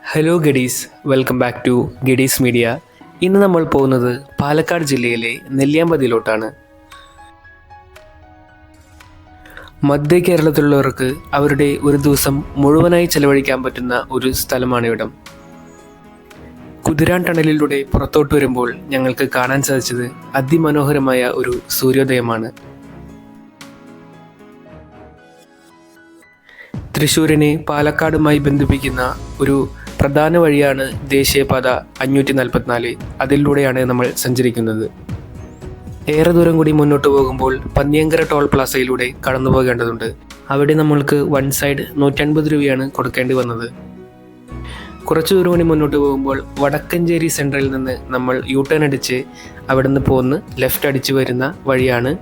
Hello Gadees welcome back to Gadees media ഇന്ന് നമ്മൾ പോകുന്നത് പാലക്കാട് ജില്ലയിലെ നെല്ലിയാമ്പതിയിലോട്ടാണ്. മധ്യ കേരളത്തിലുള്ളവർക്ക് അവരുടെ ഒരു ദിവസം മുഴുവനായി ചെലവഴിക്കാൻ പറ്റുന്ന ഒരു സ്ഥലമാണ് ഇവിടം. കുതിരാൻ ടണലിലൂടെ പുറത്തോട്ട് വരുമ്പോൾ ഞങ്ങൾക്ക് കാണാൻ സാധിച്ചത് അതിമനോഹരമായ ഒരു സൂര്യോദയമാണ്. തൃശ്ശൂരിനെ പാലക്കാടുമായി ബന്ധിപ്പിക്കുന്ന ഒരു പ്രധാന വഴിയാണ് ദേശീയപാത അഞ്ഞൂറ്റി നാൽപ്പത്തിനാല് അതിലൂടെയാണ് നമ്മൾ സഞ്ചരിക്കുന്നത്. ഏറെ ദൂരം കൂടി മുന്നോട്ട് പോകുമ്പോൾ പന്നിയങ്കര ടോൾ പ്ലാസയിലൂടെ കടന്നു പോകേണ്ടതുണ്ട്. അവിടെ നമ്മൾക്ക് വൺ സൈഡ് നൂറ്റൻപത് രൂപയാണ് കൊടുക്കേണ്ടി വന്നത്. കുറച്ചു ദൂരം കൂടി മുന്നോട്ട് പോകുമ്പോൾ വടക്കഞ്ചേരി സെൻട്രലിൽ നിന്ന് നമ്മൾ യു ടേൺ അടിച്ച് അവിടെ നിന്ന് പോന്ന് ലെഫ്റ്റ് അടിച്ച് വരുന്ന വഴിയാണ്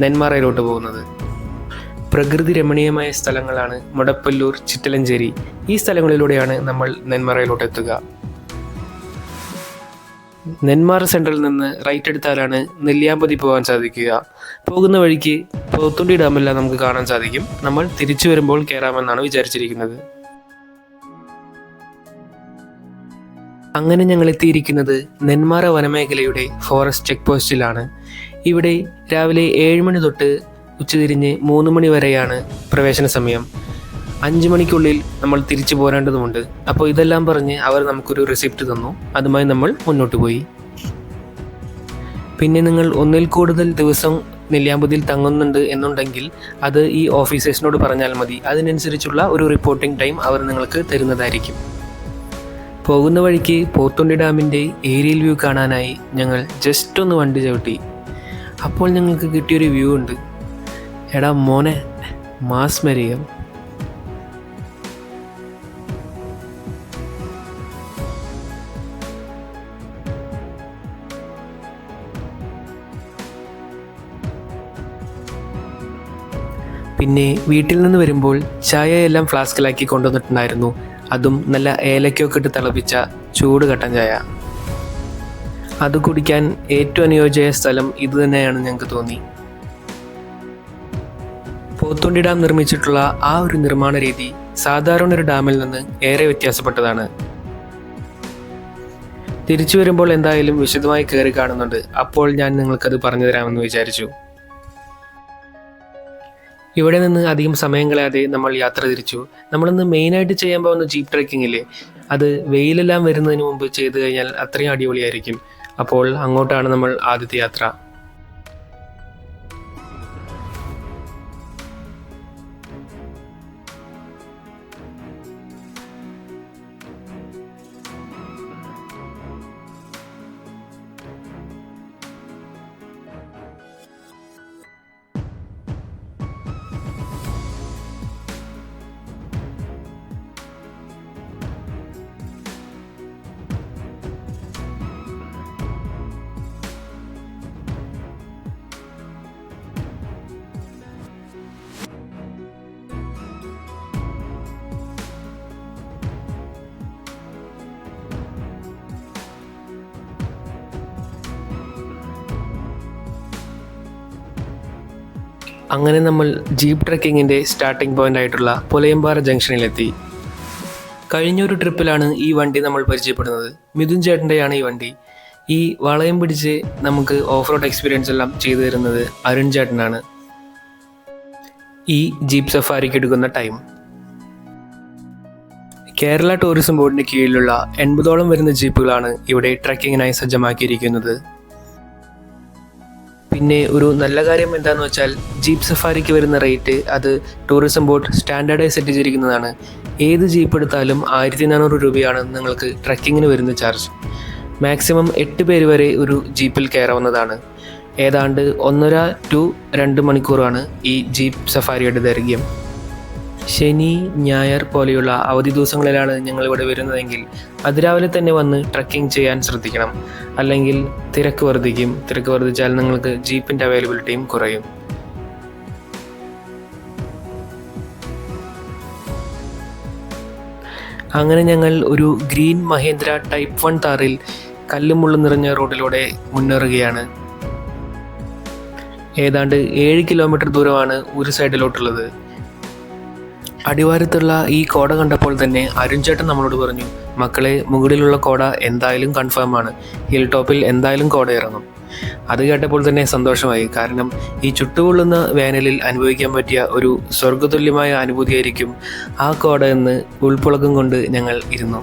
നെന്മാറയിലോട്ട് പോകുന്നത്. പ്രകൃതി രമണീയമായ സ്ഥലങ്ങളാണ് മുടപ്പല്ലൂർ ചിറ്റലഞ്ചേരി. ഈ സ്ഥലങ്ങളിലൂടെയാണ് നമ്മൾ നെന്മാറയിലോട്ട് എത്തുക. നെന്മാറ സെൻട്രലിൽ നിന്ന് റൈറ്റ് എടുത്താലാണ് നെല്ലിയാമ്പതി പോകാൻ സാധിക്കുക. പോകുന്ന വഴിക്ക് പോത്തുണ്ടി ഡാമെല്ലാം നമുക്ക് കാണാൻ സാധിക്കും. നമ്മൾ തിരിച്ചു വരുമ്പോൾ കയറാമെന്നാണ് വിചാരിച്ചിരിക്കുന്നത്. അങ്ങനെ ഞങ്ങൾ എത്തിയിരിക്കുന്നത് നെന്മാറ വനമേഖലയുടെ ഫോറസ്റ്റ് ചെക്ക് പോസ്റ്റിലാണ് ഇവിടെ രാവിലെ ഏഴ് മണി തൊട്ട് ഉച്ചതിരിഞ്ഞ് മൂന്ന് മണി വരെയാണ് പ്രവേശന സമയം. അഞ്ച് മണിക്കുള്ളിൽ നമ്മൾ തിരിച്ചു പോരേണ്ടതുണ്ട് അപ്പോൾ ഇതെല്ലാം പറഞ്ഞ് അവർ നമുക്കൊരു റെസിപ്റ്റ് തന്നു. അതുമായി നമ്മൾ മുന്നോട്ട് പോയി. പിന്നെ നിങ്ങൾ ഒന്നിൽ കൂടുതൽ ദിവസം നെല്ലിയാമ്പതിയിൽ തങ്ങുന്നുണ്ട് എന്നുണ്ടെങ്കിൽ അത് ഈ ഓഫീസേഴ്സിനോട് പറഞ്ഞാൽ മതി. അതിനനുസരിച്ചുള്ള ഒരു റിപ്പോർട്ടിംഗ് ടൈം അവർ നിങ്ങൾക്ക് തരുന്നതായിരിക്കും. പോകുന്ന വഴിക്ക് പോത്തുണ്ടി ഡാമിന്റെ ഏരിയൽ വ്യൂ കാണാനായി ഞങ്ങൾ ജസ്റ്റ് ഒന്ന് വണ്ടി ചവിട്ടി. അപ്പോൾ ഞങ്ങൾക്ക് കിട്ടിയൊരു വ്യൂ ഉണ്ട്. എടാ മോനെ മാസ് മാസ്മരികം പിന്നെ വീട്ടിൽ നിന്ന് വരുമ്പോൾ ചായയെല്ലാം ഫ്ലാസ്കിലാക്കി കൊണ്ടുവന്നിട്ടുണ്ടായിരുന്നു. അതും നല്ല ഏലക്കൊക്കെ ഇട്ട് തിളപ്പിച്ച ചൂട് കട്ടൻ ചായ. അത് കുടിക്കാൻ ഏറ്റവും അനുയോജ്യമായ സ്ഥലം ഇത് തന്നെയാണ് ഞങ്ങൾക്ക് തോന്നി. പോത്തുണ്ടി ഡാം നിർമ്മിച്ചിട്ടുള്ള ആ ഒരു നിർമ്മാണ രീതി സാധാരണ ഒരു ഡാമിൽ നിന്ന് ഏറെ വ്യത്യാസപ്പെട്ടതാണ്. തിരിച്ചു വരുമ്പോൾ എന്തായാലും വിശദമായി കയറി കാണുന്നുണ്ട്. അപ്പോൾ ഞാൻ നിങ്ങൾക്കത് പറഞ്ഞു തരാമെന്ന് വിചാരിച്ചു. ഇവിടെ നിന്ന് അധികം സമയം കളയാതെ നമ്മൾ യാത്ര തിരിച്ചു. നമ്മളിന്ന് മെയിനായിട്ട് ചെയ്യാൻ പോകുന്ന ജീപ്പ് ട്രെക്കിങ്ങില്ലേ അത് വെയിലെല്ലാം വരുന്നതിന് മുമ്പ് ചെയ്തു കഴിഞ്ഞാൽ അത്രയും അടിപൊളിയായിരിക്കും. അപ്പോൾ അങ്ങോട്ടാണ് നമ്മൾ ആദ്യത്തെ യാത്ര. അങ്ങനെ നമ്മൾ ജീപ്പ് ട്രക്കിങ്ങിന്റെ സ്റ്റാർട്ടിംഗ് പോയിന്റ് ആയിട്ടുള്ള പുലയമ്പാറ ജംഗ്ഷനിലെത്തി. കഴിഞ്ഞൊരു ട്രിപ്പിലാണ് ഈ വണ്ടി നമ്മൾ പരിചയപ്പെടുന്നത്. മിഥുൻ ചേട്ടന്റെയാണ് ഈ വണ്ടി. ഈ വളയം പിടിച്ച് നമുക്ക് ഓഫ് റോഡ് എക്സ്പീരിയൻസ് എല്ലാം ചെയ്തു തരുന്നത് അരുൺ ചേട്ടനാണ്. ഈ ജീപ്പ് സഫാരിക്ക് എടുക്കുന്ന ടൈം കേരള ടൂറിസം ബോർഡിന് കീഴിലുള്ള എൺപതോളം വരുന്ന ജീപ്പുകളാണ് ഇവിടെ ട്രക്കിങ്ങിനായി സജ്ജമാക്കിയിരിക്കുന്നത്. പിന്നെ ഒരു നല്ല കാര്യം എന്താന്ന് വെച്ചാൽ ജീപ്പ് സഫാരിക്ക് വരുന്ന റേറ്റ് അത് ടൂറിസം ബോർഡ് സ്റ്റാൻഡേർഡായി സെറ്റ് ചെയ്തിരിക്കുന്നതാണ്. ഏത് ജീപ്പ് എടുത്താലും ആയിരത്തി നാനൂറ് രൂപയാണ് നിങ്ങൾക്ക് ട്രക്കിങ്ങിന് വരുന്ന ചാർജ് മാക്സിമം എട്ട് പേര് വരെ ഒരു ജീപ്പിൽ കയറാവുന്നതാണ്. ഏതാണ്ട് ഒന്നര ടു രണ്ട് മണിക്കൂറാണ് ഈ ജീപ്പ് സഫാരിയുടെ ദൈർഘ്യം. ശനി ഞായർ പോലെയുള്ള അവധി ദിവസങ്ങളിലാണ് ഞങ്ങൾ ഇവിടെ വരുന്നതെങ്കിൽ അതിരാവിലെ തന്നെ വന്ന് ട്രക്കിംഗ് ചെയ്യാൻ ശ്രദ്ധിക്കണം. അല്ലെങ്കിൽ തിരക്ക് വർദ്ധിക്കും. തിരക്ക് വർദ്ധിച്ചാൽ നിങ്ങൾക്ക് ജീപ്പിന്റെ അവൈലബിലിറ്റിയും കുറയും. അങ്ങനെ ഞങ്ങൾ ഒരു ഗ്രീൻ മഹേന്ദ്ര ടൈപ്പ് വൺ താറിൽ കല്ലും മുള്ളും നിറഞ്ഞ റോഡിലൂടെ മുന്നേറുകയാണ്. ഏതാണ്ട് ഏഴ് കിലോമീറ്റർ ദൂരമാണ് ഒരു സൈഡിലോട്ടുള്ളത് അടിവാരത്തുള്ള ഈ കോട കണ്ടപ്പോൾ തന്നെ അരുൺചേട്ടൻ നമ്മളോട് പറഞ്ഞു മക്കളെ മുകളിലുള്ള കോട എന്തായാലും കൺഫേം ആണ്. ഹിൽ ടോപ്പിൽ എന്തായാലും കോട ഇറങ്ങും. അത് കേട്ടപ്പോൾ തന്നെ സന്തോഷമായി. കാരണം ഈ ചുട്ടുപൊള്ളുന്ന വേനലിൽ അനുഭവിക്കാൻ പറ്റിയ ഒരു സ്വർഗതുല്യമായ അനുഭൂതിയായിരിക്കും ആ കോട എന്ന് ഉൾപ്പുളക്കം കൊണ്ട് ഞങ്ങൾ ഇരുന്നു.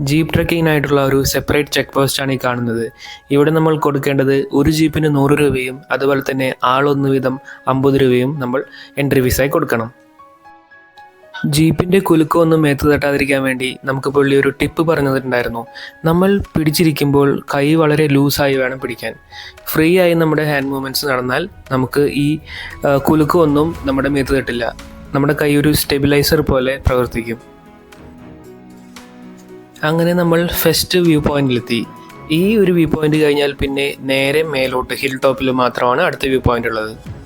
ജീപ്പ് ട്രക്കിങ്ങിനായിട്ടുള്ള ഒരു സെപ്പറേറ്റ് ചെക്ക് പോസ്റ്റാണ് ഈ കാണുന്നത്. ഇവിടെ നമ്മൾ കൊടുക്കേണ്ടത് ഒരു ജീപ്പിന് നൂറ് രൂപയും അതുപോലെ തന്നെ ആളൊന്ന് വീതം അമ്പത് രൂപയും നമ്മൾ എൻട്രി ഫീസായി കൊടുക്കണം. ജീപ്പിന്റെ കുലുക്കമൊന്നും മേത്ത് തട്ടാതിരിക്കാൻ വേണ്ടി നമുക്ക് പുള്ളി ഒരു ടിപ്പ് പറഞ്ഞു നമ്മൾ പിടിച്ചിരിക്കുമ്പോൾ കൈ വളരെ ലൂസായി വേണം പിടിക്കാൻ. ഫ്രീ ആയി നമ്മുടെ ഹാൻഡ് മൂവ്മെന്റ്സ് നടന്നാൽ നമുക്ക് ഈ കുലുക്കൊന്നും നമ്മുടെ മേത്ത് തട്ടില്ല. നമ്മുടെ കൈ ഒരു സ്റ്റെബിലൈസർ പോലെ പ്രവർത്തിക്കും. അങ്ങനെ നമ്മൾ ഫസ്റ്റ് വ്യൂ പോയിന്റിലെത്തി. ഈ ഒരു വ്യൂ പോയിന്റ് കഴിഞ്ഞാൽ പിന്നെ നേരെ മേലോട്ട് ഹിൽ ടോപ്പിൽ മാത്രമാണ് അടുത്ത വ്യൂ പോയിന്റ് ഉള്ളത്.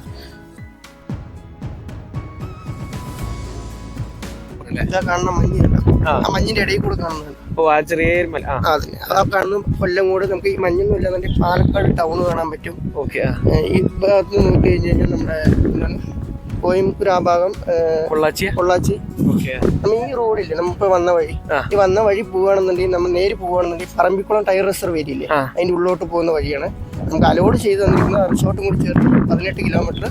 ഇതാ കാണുന്ന മഞ്ഞ് കണ്ടോ? ആ. ആ മഞ്ഞിന്റെ ഇടയിൽ കൂടെ കാണുന്നത്. ഓ ആ ചെറിയ മല ആ. ആ കാണുന്ന കൊല്ലം കൂടെ നമുക്ക് ഈ മഞ്ഞൊന്നും ഇല്ലാതെ പാലക്കാട് ടൗൺ കാണാൻ പറ്റും. ഓക്കെ ആ. ഏ, ഈ ഭാഗത്ത് നോക്കി കഴിഞ്ഞ് കഴിഞ്ഞാൽ നമ്മുടെ എന്താണ്? കോയമ്പത്തൂർ ആ ഭാഗം ഏ, പൊള്ളാച്ചിയ പൊള്ളാച്ചി. ഓക്കെ നമ്മൾ ഈ റോഡില്ലേ നമുക്ക് വന്ന വഴി. ആ. ഈ വന്ന വഴി പോവുകയാണെന്നുണ്ടെങ്കിൽ നമ്മൾ നേരെ പോവുകയാണെന്നുണ്ടെങ്കിൽ പറമ്പിക്കുളം ടയർ റിസർവ് ഏരിയ ആ. അതിന്റെ ഉള്ളോട്ട് പോകുന്ന വഴിയാണ്. നമുക്ക് അലോഡ് ചെയ്ത് തന്നിരിക്കുന്ന റിസോർട്ടും കൂടി ചേർത്ത് പതിനെട്ട് കിലോമീറ്റർ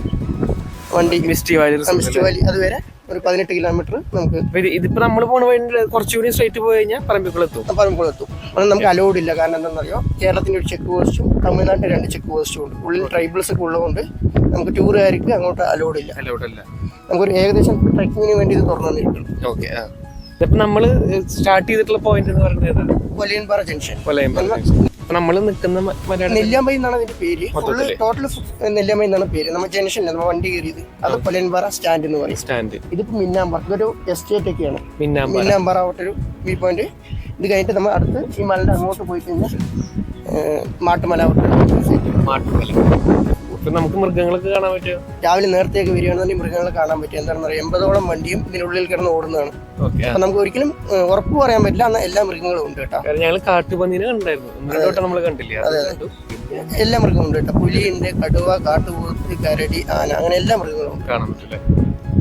വണ്ടി മിസ്റ്റി വാലി മിസ്റ്റ് വാലി. അതുവരെ ഒരു പതിനെട്ട് കിലോമീറ്റർ നമുക്ക് ഇതിപ്പോ നമ്മൾ പോണ വഴി കുറച്ചുകൂടി സ്ട്രേറ്റ് പോയി കഴിഞ്ഞാൽ പറമ്പിക്കുളത്തും. പറമ്പിക്കുളം എത്തും. അത് നമുക്ക് അലോഡ് ഇല്ല. കാരണം എന്താണെന്നറിയോ? കേരളത്തിന്റെ ഒരു ചെക്ക് പോസ്റ്റും തമിഴ്നാട്ടിൽ രണ്ട് ചെക്ക് പോസ്റ്റും ഉണ്ട്. ഉള്ളിൽ ട്രൈബൽസ് ഒക്കെ ഉള്ളതുകൊണ്ട് നമുക്ക് ടൂറുകാർക്ക് അങ്ങോട്ട് അലോഡ് ഇല്ല. അലോഡ് ഇല്ല നമുക്കൊരു ഏകദേശം ട്രക്കിങ്ങിന് വേണ്ടി ഇത് തുറന്നു തന്നിരിക്കണം ഓക്കെ നമ്മൾ സ്റ്റാർട്ട് ചെയ്തിട്ടുള്ള പോയിന്റ് എന്ന് പറയുന്നത് വലിയൻപാറ ജംഗ്ഷൻ കൊലയമ്പല നമ്മൾ നിൽക്കുന്ന നെല്ലിയാമ്പതി എന്നാണ് അതിന്റെ പേര്. ടോട്ടൽ നെല്ലിയാമ്പതി എന്നാണ് പേര്. നമ്മൾ ജംഗ്ഷനിൽ നമ്മൾ വണ്ടി കയറിയത്. അത് പൊലൻപാറ സ്റ്റാൻഡ് എന്ന് പറയും. സ്റ്റാൻഡ് ഇതിപ്പോ മിന്നാമ്പാറ. ഇതൊരു എസ്റ്റേറ്റ് ഒക്കെയാണ്. മിന്നാമ്പാറ. ആവട്ടെ ഒരു വ്യൂ പോയിന്റ് ഇത് കഴിഞ്ഞിട്ട് നമ്മൾ അടുത്ത് ഈ മലയുടെ അങ്ങോട്ട് പോയി കഴിഞ്ഞാൽ മാട്ടുമല മാട്ടുമല. ഇപ്പൊ നമുക്ക് മൃഗങ്ങളൊക്കെ കാണാൻ പറ്റുമോ? രാവിലെ നേരത്തെയൊക്കെ വരികയാണെന്നുണ്ടെങ്കിൽ മൃഗങ്ങളെ കാണാൻ പറ്റും. എന്താണെന്ന് പറയുക എൺപതോളം വണ്ടിയും ഇതിനുള്ളിൽ കിടന്ന് ഓടുന്നതാണ്. അപ്പൊ നമുക്ക് ഒരിക്കലും ഉറപ്പ് പറയാൻ പറ്റില്ല. എന്നാൽ എല്ലാ മൃഗങ്ങളും ഉണ്ട് കേട്ടോ. ഞങ്ങൾ കാട്ടുപന്നീനെ കണ്ടായിരുന്നു. നമ്മൾ കണ്ടില്ല? അതെ അതെ. എല്ലാ മൃഗങ്ങളും ഉണ്ട് കേട്ടോ. പുലിയുണ്ട് കടുവ കാട്ടുപോത്ത് കരടി ആന അങ്ങനെ എല്ലാ മൃഗങ്ങളും കാണാൻ പറ്റില്ല?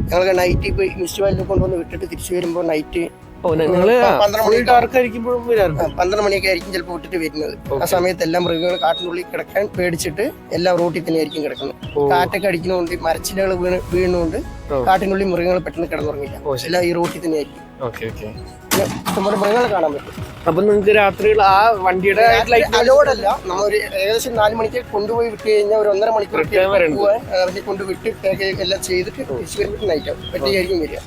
ഞങ്ങൾക്ക് നൈറ്റ് ഇപ്പൊ മിസ്റ്റ് വാലിനെ കൊണ്ടുവന്ന് വിട്ടിട്ട് തിരിച്ചു വരുമ്പോൾ നൈറ്റ് ഓ നിങ്ങൾ പന്ത്രണ്ട് മണി ഡാർക്ക് ആയിരിക്കുമ്പോഴും വരാറുണ്ട്. പന്ത്രണ്ട് മണിയൊക്കെ ആയിരിക്കും ചിലപ്പോൾ വിട്ടിട്ട് വരുന്നത്. ആ സമയത്ത് എല്ലാ മൃഗങ്ങൾ കാട്ടിനുള്ളിൽ കിടക്കാൻ പേടിച്ചിട്ട് എല്ലാം റോട്ടിൽ തന്നെ ആയിരിക്കും കിടക്കുന്നത്. കാറ്റൊക്കെ അടിക്കുന്നതുകൊണ്ട് മരച്ചിലകൾ വീണ് വീണുകൊണ്ട് കാട്ടിനുള്ളിൽ മൃഗങ്ങൾ പെട്ടെന്ന് കിടന്നുറങ്ങില്ല. എല്ലാം ഈ റോട്ടിൽ തന്നെ ആയിരിക്കും. ഓക്കെ ഓക്കെ പിന്നെ ഇഷ്ടംപോലെ മൃഗങ്ങളെ കാണാൻ പറ്റും. അപ്പൊ നിങ്ങൾക്ക് രാത്രി ആ വണ്ടിയുടെ അലോഡല്ല നമ്മൾ ഒരു ഏകദേശം നാല് മണിക്ക് കൊണ്ടുപോയി വിട്ട് കഴിഞ്ഞാൽ ഒരു ഒന്നര മണിക്കൂർ വരെയുണ്ട്. കൊണ്ട് വിട്ട് എല്ലാം ചെയ്തിട്ട് തിരിച്ചു വരുമ്പോൾ നൈറ്റ് ആവും. പറ്റിയായിരിക്കും വരിക.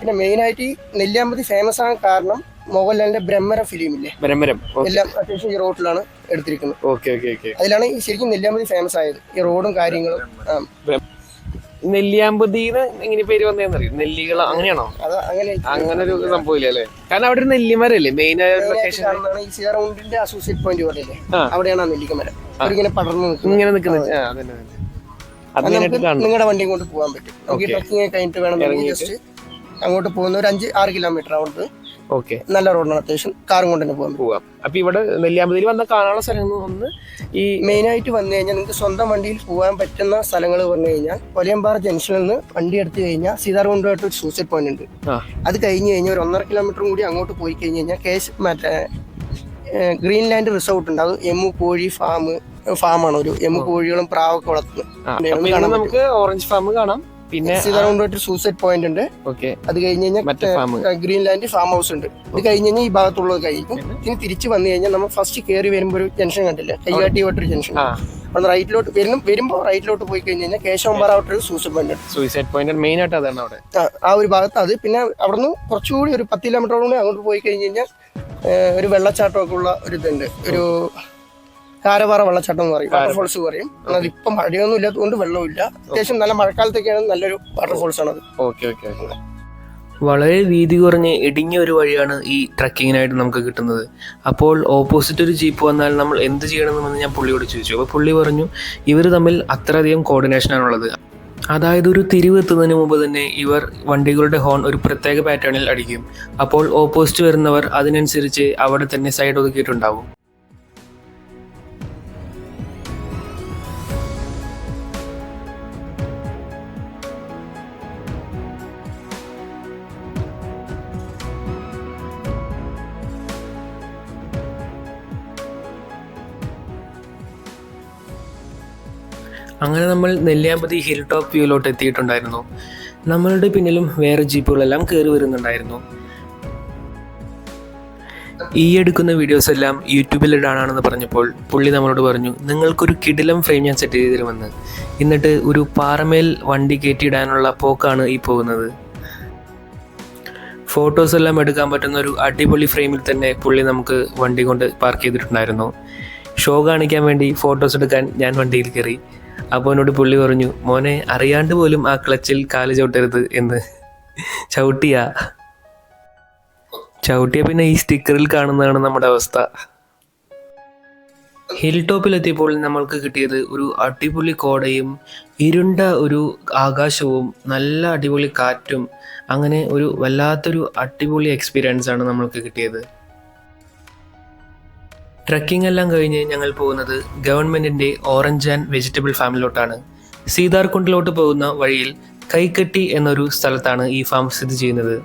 പിന്നെ മെയിൻ ആയിട്ട് ഈ നെല്ലിയാമ്പതി ഫേമസ് ആകാൻ കാരണം മോഹൻലാലിന്റെ ബ്രഹ്മര ഫിലിം ബ്രഹ്മരം. എല്ലാം അത്യാവശ്യം ഈ റോഡിലാണ് എടുത്തിരിക്കുന്നത്. അതിലാണ് ഈ ശരിക്കും നെല്ലിയാമ്പതി ഫേമസ് ആയത്. ഈ റോഡും കാര്യങ്ങളും ആ, നെല്ലിയാമ്പതിന്ന് എങ്ങനെ പേര് വന്നതെന്നറിയോ നെല്ലികൾ അങ്ങനെയാണോ? അങ്ങനെ ഒരു സംഭവമില്ല അല്ലേ കാരണം അവിടെ ഒരു നെല്ലിമരല്ലേ മെയിൻ ലൊക്കേഷൻ കാണുന്നതാണ് ഈ സീറ റൗണ്ടിന്റെ അസോസിയേറ്റ് പോയിന്റ് പറയില്ലേ അവിടെയാണ് ആ നെല്ലിക്ക ഇങ്ങനെ പടർന്നു ഇങ്ങനെ നിൽക്കുന്നത്. നിങ്ങളുടെ വണ്ടിയും കൊണ്ട് പോകാൻ പറ്റും. നമുക്ക് ട്രക്കിംഗ് കഴിഞ്ഞിട്ട് വേണം ജസ്റ്റ് അങ്ങോട്ട് പോകുന്ന ഒരു അഞ്ച് ആറ് കിലോമീറ്റർ അവിടുത്തെ ഓക്കെ. നല്ല റോഡാണ് അത്യാവശ്യം കാറും കൊണ്ട് തന്നെ പോകാൻ പോവാം അപ്പൊ ഇവിടെ നെല്ലിയാമ്പതിയിൽ വന്ന കാണാനുള്ള സ്ഥലങ്ങൾ ഒന്ന് ഈ മെയിൻ ആയിട്ട് വന്നു കഴിഞ്ഞാൽ നിങ്ങൾക്ക് സ്വന്തം വണ്ടിയിൽ പോകാൻ പറ്റുന്ന സ്ഥലങ്ങൾ പറഞ്ഞു കഴിഞ്ഞാൽ കൊലയമ്പാറ ജംഗ്ഷനിൽ നിന്ന് വണ്ടി എടുത്തു കഴിഞ്ഞാൽ സീതാർകുണ്ടുമായിട്ട് ഒരു സൂസൈഡ് പോയിന്റ് ഉണ്ട്. അത് കഴിഞ്ഞ് കഴിഞ്ഞാൽ ഒരു ഒന്നര കിലോമീറ്ററും കൂടി അങ്ങോട്ട് പോയി കഴിഞ്ഞ് കഴിഞ്ഞാൽ കേസ് മറ്റേ ഗ്രീൻലാൻഡ് റിസോർട്ട് ഉണ്ട്. അത് എമ്മു കോഴി ഫാം ഫാമാണ് ഒരു എമ്മു കോഴികളും പ്രാവൊക്കെ വളർത്തുന്നത് നമുക്ക് ഓറഞ്ച് ഫാം കാണാം. പിന്നെ സൂസൈഡ് പോയിന്റ് ഉണ്ട്. ഓക്കെ അത് കഴിഞ്ഞ് കഴിഞ്ഞാൽ ഗ്രീൻ ഗ്രീൻലാൻഡ് ഫാം ഹൗസ് ഉണ്ട്. ഇത് കഴിഞ്ഞ് കഴിഞ്ഞാൽ ഈ ഭാഗത്തുള്ളത് കഴിക്കും ഇനി തിരിച്ചു വന്നു കഴിഞ്ഞാൽ നമ്മൾ ഫസ്റ്റ് കയറി വരുമ്പോൾ ഒരു ജംഗ്ഷൻ കണ്ടില്ല? കൈകാട്ടി ഒരു ജംഗ്ഷൻ അവിടെ റൈറ്റിലോട്ട് വരും വരുമ്പോൾ റൈറ്റിലോട്ട് പോയി കഴിഞ്ഞ് കഴിഞ്ഞാൽ കേശവമ്പാറ ഒരു സൂസൈഡ് പോയിന്റ് ഉണ്ട്. സൂയിസൈഡ് പോയിന്റ് മെയിൻ ആയിട്ട് അതാണ് അവിടെ. ആ, ഒരു ഭാഗത്ത് അത്. പിന്നെ അവിടുന്ന് കുറച്ചുകൂടി ഒരു പത്ത് കിലോമീറ്ററോളം അങ്ങോട്ട് പോയി കഴിഞ്ഞ് കഴിഞ്ഞാൽ ഒരു വെള്ളച്ചാട്ടമൊക്കെ ഉള്ള ഒരു ഇതുണ്ട്. ഒരു കാരപാറ വെള്ളച്ചാട്ടം എന്ന് പറയും. വാട്ടർഫോൾസ് പറയും. അത് ഇപ്പൊ മഴയൊന്നും ഇല്ലാത്തതുകൊണ്ട് വെള്ളമില്ല അത്യാവശ്യം നല്ല മഴക്കാലത്തൊക്കെയാണ് നല്ലൊരു വാട്ടർഫോൾസ് ആണത്. Okay okay okay. വളരെ വീതി കുറഞ്ഞ് ഇടുങ്ങിയ ഒരു വഴിയാണ് ഈ ട്രക്കിങ്ങിനായിട്ട് നമുക്ക് കിട്ടുന്നത്. അപ്പോൾ ഓപ്പോസിറ്റ് ഒരു ജീപ്പ് വന്നാൽ നമ്മൾ എന്ത് ചെയ്യണമെന്ന് ഞാൻ പുള്ളിയോട് ചോദിച്ചു. അപ്പോൾ പുള്ളി പറഞ്ഞു ഇവർ തമ്മിൽ അത്രയധികം കോർഡിനേഷനാണുള്ളത് അതായത് ഒരു തിരിവ് എത്തുന്നതിന് മുമ്പ് തന്നെ ഇവർ വണ്ടികളുടെ ഹോൺ ഒരു പ്രത്യേക പാറ്റേണിൽ അടിക്കും. അപ്പോൾ ഓപ്പോസിറ്റ് വരുന്നവർ അതിനനുസരിച്ച് അവിടെ തന്നെ സൈഡ് ഒതുക്കിയിട്ടുണ്ടാവും. അങ്ങനെ നമ്മൾ നെല്ലിയാമ്പതി ഹിൽ ടോപ്പ് വ്യൂയിലോട്ട് എത്തിയിട്ടുണ്ടായിരുന്നു. നമ്മളുടെ പിന്നിലും വേറെ ജീപ്പുകളെല്ലാം കയറി വരുന്നുണ്ടായിരുന്നു. ഈ എടുക്കുന്ന വീഡിയോസ് എല്ലാം യൂട്യൂബിൽ ഇടാനാണെന്ന് പറഞ്ഞപ്പോൾ പുള്ളി നമ്മളോട് പറഞ്ഞു നിങ്ങൾക്കൊരു കിടിലം ഫ്രെയിം ഞാൻ സെറ്റ് ചെയ്ത് തരുമെന്ന് എന്നിട്ട് ഒരു പാറമേൽ വണ്ടി കയറ്റിയിടാനുള്ള പോക്കാണ് ഈ പോകുന്നത്. ഫോട്ടോസ് എല്ലാം എടുക്കാൻ പറ്റുന്ന ഒരു അടിപൊളി ഫ്രെയിമിൽ തന്നെ പുള്ളി നമുക്ക് വണ്ടി കൊണ്ട് പാർക്ക് ചെയ്തിട്ടുണ്ടായിരുന്നു. ഷോ കാണിക്കാൻ വേണ്ടി ഫോട്ടോസ് എടുക്കാൻ ഞാൻ വണ്ടിയിൽ കയറി. അപ്പോൾ എന്നോട് പുള്ളി പറഞ്ഞു മോനെ അറിയാണ്ട് പോലും ആ ക്ലച്ചിൽ കാൽ ചവിട്ടരുത് എന്ന്. ചവിട്ടിയാ. ചവിട്ടിയ പിന്നെ ഈ സ്റ്റിക്കറിൽ കാണുന്നതാണ് നമ്മുടെ അവസ്ഥ. ഹിൽ ടോപ്പിൽ ടോപ്പിലെത്തിയപ്പോൾ നമ്മൾക്ക് കിട്ടിയത് ഒരു അടിപൊളി കോടയും ഇരുണ്ട ഒരു ആകാശവും നല്ല അടിപൊളി കാറ്റും അങ്ങനെ ഒരു വല്ലാത്തൊരു അടിപൊളി എക്സ്പീരിയൻസ് ആണ് നമ്മൾക്ക് കിട്ടിയത്. ട്രക്കിംഗ് എല്ലാം കഴിഞ്ഞ് ഞങ്ങൾ പോകുന്നത് ഗവൺമെന്റിന്റെ ഓറഞ്ച് ആൻഡ് വെജിറ്റബിൾ ഫാമിലോട്ടാണ്. സീതാർകുണ്ടിലോട്ട് പോകുന്ന വഴിയിൽ കൈക്കട്ടി എന്നൊരു സ്ഥലത്താണ് ഈ ഫാം സ്ഥിതി ചെയ്യുന്നത്.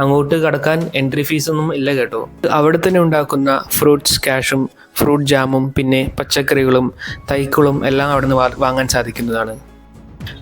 അങ്ങോട്ട് കടക്കാൻ എൻട്രി ഫീസ് ഒന്നും ഇല്ല കേട്ടോ. അവിടെ തന്നെ ഉണ്ടാക്കുന്ന ഫ്രൂട്ട്സ് ക്യാഷും ഫ്രൂട്ട് ജാമും പിന്നെ പച്ചക്കറികളും തൈക്കളും എല്ലാം അവിടെ നിന്ന് വാങ്ങാൻ സാധിക്കുന്നതാണ്.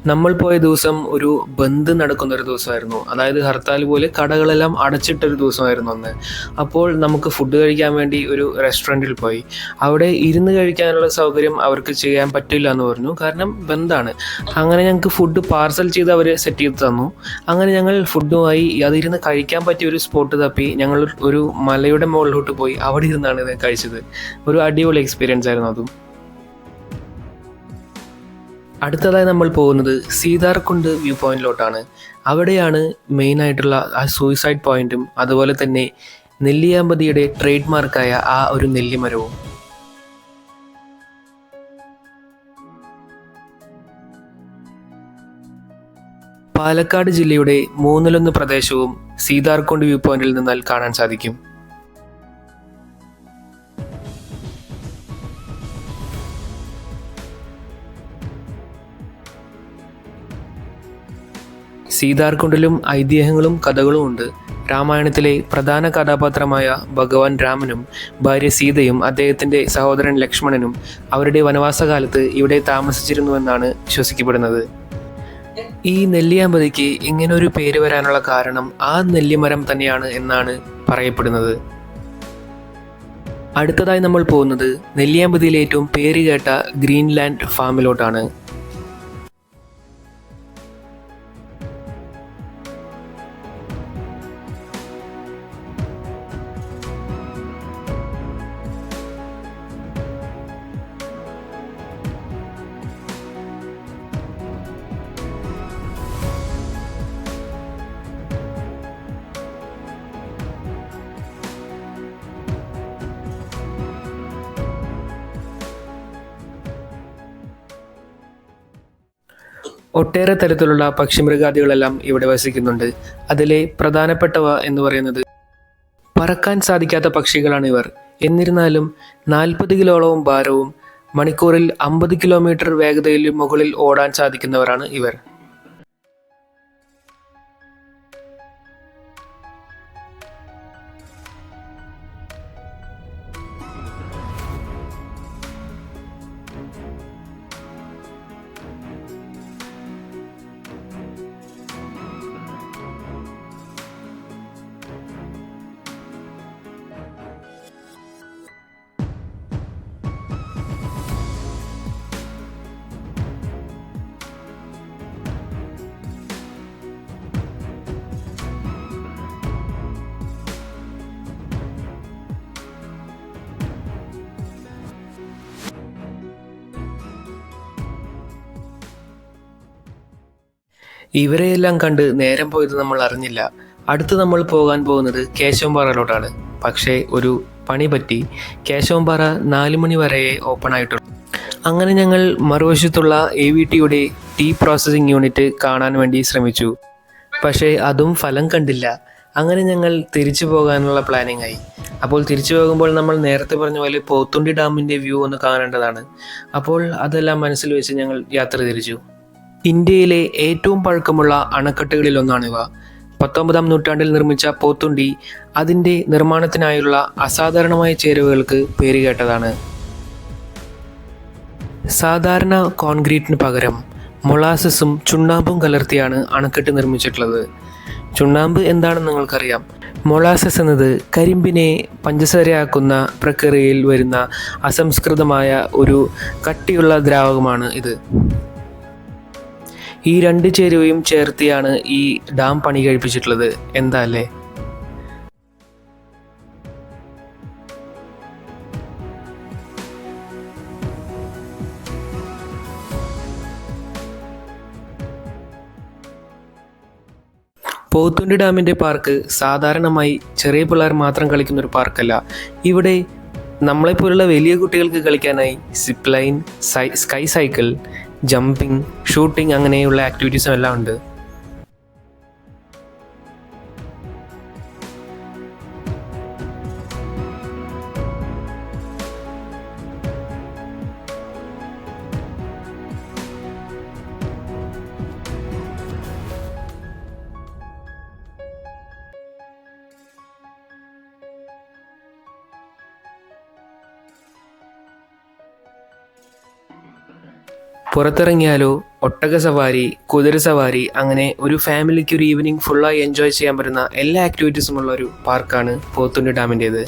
നമ്മൾ പോയ ദിവസം ഒരു ബന്ദ് നടക്കുന്ന ഒരു ദിവസമായിരുന്നു. അതായത് ഹർത്താൽ പോലെ കടകളെല്ലാം അടച്ചിട്ടൊരു ദിവസമായിരുന്നു അന്ന്. അപ്പോൾ നമുക്ക് ഫുഡ് കഴിക്കാൻ വേണ്ടി ഒരു റെസ്റ്റോറന്റിൽ പോയി. അവിടെ ഇരുന്ന് കഴിക്കാനുള്ള സൗകര്യം അവർക്ക് ചെയ്യാൻ പറ്റില്ല എന്ന് പറഞ്ഞു. കാരണം ബന്ധാണ്. അങ്ങനെ ഞങ്ങൾക്ക് ഫുഡ് പാർസൽ ചെയ്ത് അവർ സെറ്റ് ചെയ്ത് തന്നു. അങ്ങനെ ഞങ്ങൾ ഫുഡുമായി അതിരുന്ന് കഴിക്കാൻ പറ്റിയ ഒരു സ്പോട്ട് തപ്പി. ഞങ്ങൾ ഒരു മലയുടെ മുകളിലോട്ട് പോയി. അവിടെ ഇരുന്നാണ് ഇത് കഴിച്ചത്. ഒരു അടിപൊളി എക്സ്പീരിയൻസ് ആയിരുന്നു അതും. അടുത്തതായി നമ്മൾ പോകുന്നത് സീതാർകുണ്ട് വ്യൂ പോയിന്റിലോട്ടാണ്. അവിടെയാണ് മെയിൻ ആയിട്ടുള്ള ആ സൂയിസൈഡ് പോയിന്റും അതുപോലെ തന്നെ നെല്ലിയാമ്പതിയുടെ ട്രേഡ് മാർക്കായ ആ ഒരു നെല്ലിമരവും. പാലക്കാട് ജില്ലയുടെ മൂന്നിലൊന്ന് പ്രദേശവും സീതാർകുണ്ട് വ്യൂ പോയിന്റിൽ നിന്നാൽ കാണാൻ സാധിക്കും. സീതാർകുണ്ടിലും ഐതിഹ്യങ്ങളും കഥകളും ഉണ്ട്. രാമായണത്തിലെ പ്രധാന കഥാപാത്രമായ ഭഗവാൻ രാമനും ഭാര്യ സീതയും അദ്ദേഹത്തിന്റെ സഹോദരൻ ലക്ഷ്മണനും അവരുടെ വനവാസകാലത്ത് ഇവിടെ താമസിച്ചിരുന്നുവെന്നാണ് വിശ്വസിക്കപ്പെടുന്നത്. ഈ നെല്ലിയാമ്പതിക്ക് ഇങ്ങനെ ഒരു പേര് വരാനുള്ള കാരണം ആ നെല്ലിമരം തന്നെയാണ് എന്നാണ് പറയപ്പെടുന്നത്. അടുത്തതായി നമ്മൾ പോകുന്നത് നെല്ലിയാമ്പതിയിലെ ഏറ്റവും പേരുകേട്ട ഗ്രീൻലാൻഡ് ഫാമിലോട്ടാണ്. ഒട്ടേറെ തരത്തിലുള്ള പക്ഷിമൃഗാദികളെല്ലാം ഇവിടെ വസിക്കുന്നുണ്ട്. അതിലെ പ്രധാനപ്പെട്ടവ എന്ന് പറയുന്നത് പറക്കാൻ സാധിക്കാത്ത പക്ഷികളാണ് ഇവർ. എന്നിരുന്നാലും നാൽപ്പത് കിലോളവും ഭാരവും മണിക്കൂറിൽ അമ്പത് കിലോമീറ്റർ വേഗതയിൽ മുകളിൽ ഓടാൻ സാധിക്കുന്നവരാണ് ഇവർ. ഇവരെയെല്ലാം കണ്ട് നേരം പോയത് നമ്മൾ അറിഞ്ഞില്ല. അടുത്ത് നമ്മൾ പോകാൻ പോകുന്നത് കേശവംപാറയിലോട്ടാണ് പക്ഷേ ഒരു പണി പറ്റി. കേശവംപാറ നാല് മണി വരെ ഓപ്പൺ ആയിട്ടുള്ളൂ അങ്ങനെ ഞങ്ങൾ മറുവശത്തുള്ള എ വി ടിയുടെ ടീ പ്രോസസ്സിംഗ് യൂണിറ്റ് കാണാൻ വേണ്ടി ശ്രമിച്ചു. പക്ഷേ അതും ഫലം കണ്ടില്ല. അങ്ങനെ ഞങ്ങൾ തിരിച്ചു പോകാനുള്ള പ്ലാനിങ് ആയി. അപ്പോൾ തിരിച്ചു പോകുമ്പോൾ നമ്മൾ നേരത്തെ പറഞ്ഞ പോലെ പോത്തുണ്ടി ഡാമിന്റെ വ്യൂ ഒന്ന് കാണേണ്ടതാണ്. അപ്പോൾ അതെല്ലാം മനസ്സിൽ വെച്ച് ഞങ്ങൾ യാത്ര തിരിച്ചു. ഇന്ത്യയിലെ ഏറ്റവും പഴക്കമുള്ള അണക്കെട്ടുകളിലൊന്നാണിവ. പത്തൊമ്പതാം നൂറ്റാണ്ടിൽ നിർമ്മിച്ച പോത്തുണ്ടി അതിന്റെ നിർമ്മാണത്തിനായുള്ള അസാധാരണമായ ചേരുവകൾക്ക് പേരുകേട്ടതാണ് സാധാരണ കോൺക്രീറ്റിന് പകരം മൊളാസസും ചുണ്ണാമ്പും കലർത്തിയാണ് അണക്കെട്ട് നിർമ്മിച്ചിട്ടുള്ളത്. ചുണ്ണാമ്പ് എന്താണെന്ന് നിങ്ങൾക്കറിയാം. മൊളാസസ് എന്നത് കരിമ്പിനെ പഞ്ചസാരയാക്കുന്ന പ്രക്രിയയിൽ വരുന്ന അസംസ്കൃതമായ ഒരു കട്ടിയുള്ള ദ്രാവകമാണ് ഇത്. ഈ രണ്ട് ചേരുവയും ചേർത്തിയാണ് ഈ ഡാം പണി കഴിപ്പിച്ചിട്ടുള്ളത്. എന്താ അല്ലേ? പോത്തുണ്ടി ഡാമിന്റെ പാർക്ക് സാധാരണമായി ചെറിയ പിള്ളേർ മാത്രം കളിക്കുന്ന ഒരു പാർക്കല്ല. ഇവിടെ നമ്മളെപ്പോലുള്ള വലിയ കുട്ടികൾക്ക് കളിക്കാനായി zip line sky cycle jumping shooting അങ്ങനെയുള്ള ആക്ടിവിറ്റീസും എല്ലാം ഉണ്ട്. പുറത്തിറങ്ങിയാലോ? ഒട്ടക സവാരി കുതിര സവാരി അങ്ങനെ ഒരു ഫാമിലിക്ക് ഒരു ഈവനിങ് ഫുള്ളായി എൻജോയ് ചെയ്യാൻ പറ്റുന്ന എല്ലാ ആക്ടിവിറ്റീസും ഉള്ള ഒരു പാർക്കാണ് പോത്തുണ്ടി ഡാമിന്റേത്.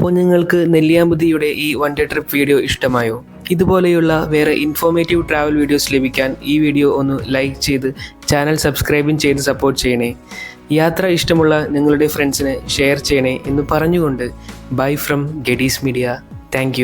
അപ്പോൾ നിങ്ങൾക്ക് നെല്ലിയാമ്പതിയുടെ ഈ വൺ ഡേ ട്രിപ്പ് വീഡിയോ ഇഷ്ടമായോ? ഇതുപോലെയുള്ള വേറെ ഇൻഫോർമേറ്റീവ് ട്രാവൽ വീഡിയോസ് ലഭിക്കാൻ ഈ വീഡിയോ ഒന്ന് ലൈക്ക് ചെയ്ത് ചാനൽ സബ്സ്ക്രൈബും ചെയ്ത് സപ്പോർട്ട് ചെയ്യണേ. യാത്ര ഇഷ്ടമുള്ള നിങ്ങളുടെ ഫ്രണ്ട്സിന് ഷെയർ ചെയ്യണേ എന്ന് പറഞ്ഞുകൊണ്ട് bye from Gadees media thank